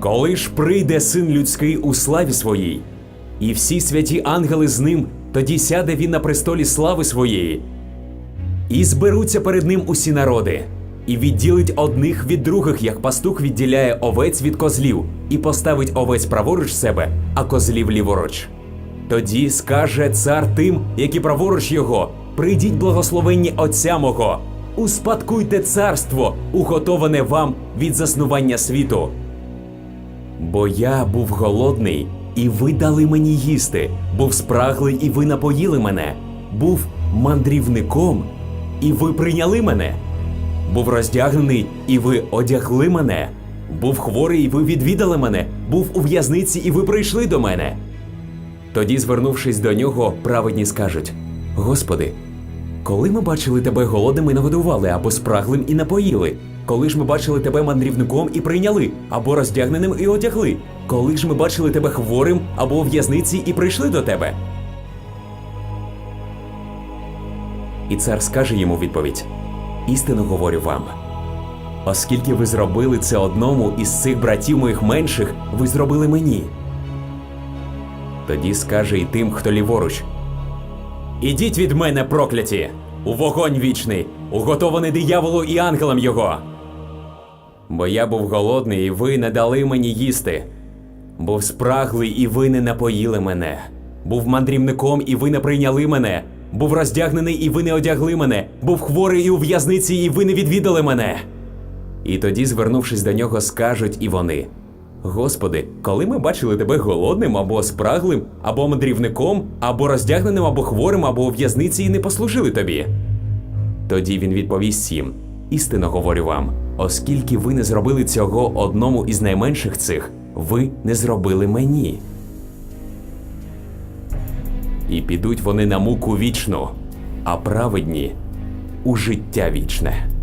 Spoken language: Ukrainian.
Коли ж прийде син людський у славі своїй, і всі святі ангели з ним, тоді сяде він на престолі слави своєї. І зберуться перед ним усі народи, і відділить одних від других, як пастух відділяє овець від козлів, і поставить овець праворуч себе, а козлів ліворуч. Тоді скаже цар тим, які праворуч його: прийдіть благословенні Отця мого, успадкуйте царство, уготоване вам від заснування світу. Бо я був голодний, і ви дали мені їсти, був спраглий, і ви напоїли мене, був мандрівником, і ви прийняли мене, був роздягнений, і ви одягли мене, був хворий, і ви відвідали мене, був у в'язниці, і ви прийшли до мене. Тоді, звернувшись до нього, праведні скажуть: Господи, коли ми бачили тебе голодним і нагодували, або спраглим і напоїли? Коли ж ми бачили тебе мандрівником і прийняли, або роздягненим і одягли? Коли ж ми бачили тебе хворим або у в'язниці і прийшли до тебе? І цар скаже йому відповідь: Істину говорю вам. Оскільки ви зробили це одному із цих братів моїх менших, ви зробили мені. Тоді скаже й тим, хто ліворуч: Ідіть від мене, прокляті, у вогонь вічний, уготований дияволу і ангелам його. Бо я був голодний, і ви не дали мені їсти. Був спраглий, і ви не напоїли мене. Був мандрівником, і ви не прийняли мене. Був роздягнений, і ви не одягли мене. Був хворий і у в'язниці, і ви не відвідали мене. І тоді, звернувшись до нього, скажуть і вони: Господи, коли ми бачили тебе голодним або спраглим, або мандрівником, або роздягненим, або хворим, або у в'язниці і не послужили тобі. Тоді він відповість їм: Істинно говорю вам, оскільки ви не зробили цього одному із найменших цих, ви не зробили мені. І підуть вони на муку вічну, а праведні у життя вічне.